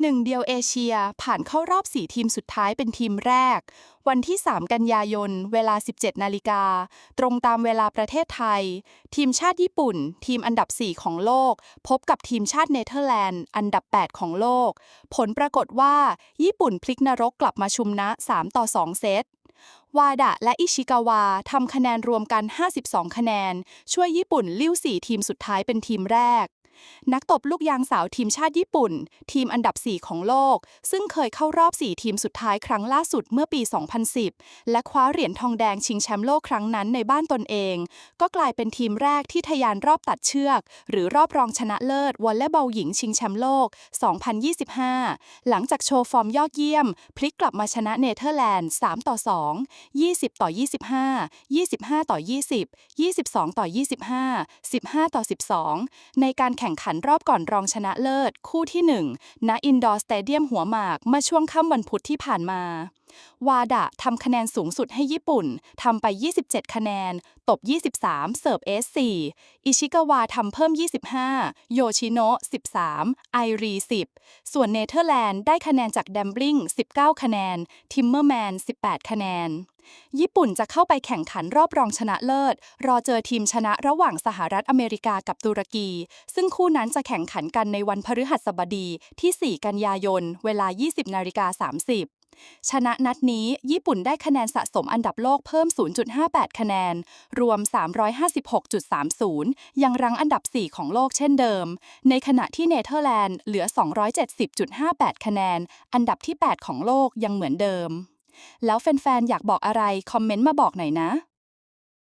หนึ่งเดียวเอเชียผ่านเข้ารอบ 4 ทีมสุดท้ายเป็นทีมแรก วันที่ 3 กันยายน เวลา 17 นาฬิกา ตรงตามเวลาประเทศไทย ทีมชาติญี่ปุ่น ทีมอันดับ 4 ของโลก พบกับทีมชาติเนเธอร์แลนด์ อันดับ 8 ของโลก ผลปรากฏว่า ญี่ปุ่นพลิกนรกกลับมาชุมนะ 3 ต่อ 2 เซตวาดะและอิชิกาวาทำคะแนนรวมกัน 52 คะแนน ช่วยญี่ปุ่นลิ้ว 4 ทีมสุดท้ายเป็นทีมแรก นักตบลูกยางสาวทีมชาติญี่ปุ่น ทีมอันดับ 4 ของโลก ซึ่งเคยเข้ารอบ 4 ทีมสุดท้ายครั้งล่าสุดเมื่อปี 2010 และคว้าเหรียญทองแดงชิงแชมป์โลกครั้งนั้นในบ้านตนเอง ก็กลายเป็นทีมแรกที่ทะยานรอบตัดเชือก หรือรอบรองชนะเลิศวอลเลย์บอลหญิงชิงแชมป์โลก 2025 หลังจากโชว์ฟอร์มยอดเยี่ยม พลิกกลับมาชนะเนเธอร์แลนด์ 3 ต่อ 2 20 ต่อ 25 25 ต่อ 20 22 ต่อ 25 15 ต่อ 12 ในการแข่งขันรอบก่อนรองชนะเลิศ คู่ที่ 1 ณอินดอร์สเตเดียมหัวหมากเมื่อช่วงค่ำวันพุธที่ผ่านมา วาดะทำคะแนนสูงสุดให้ญี่ปุ่นทำไป 27 คะแนน ตบ 23 เสิร์ฟเอส4อิชิกาวาทำเพิ่ม 25 โยชิโนะ 13 ไอรี 10 ส่วนเนเธอร์แลนด์ได้คะแนนจากแดมบลิง19 คะแนน ทิมเมอร์แมน 18 คะแนนญี่ปุ่นจะเข้าไปแข่งขันรอบรองชนะเลิศ รอเจอทีมชนะระหว่างสหรัฐอเมริกากับตุรกี ซึ่งคู่นั้นจะแข่งขันกันในวันพฤหัสบดีที่ 4 กันยายน เวลา 20นาฬิกา30 ชนะนัดนี้ญี่ปุ่นได้คะแนนสะสมอันดับโลกเพิ่ม 0.58 คะแนน รวม 356.30 ยังรั้งอันดับ 4 ของโลกเช่นเดิม ในขณะที่เนเธอร์แลนด์เหลือ 270.58 คะแนน อันดับที่ 8 ของโลกยังเหมือนเดิม แล้วแฟนๆ อยากบอกอะไร คอมเมนต์มาบอกหน่อยนะ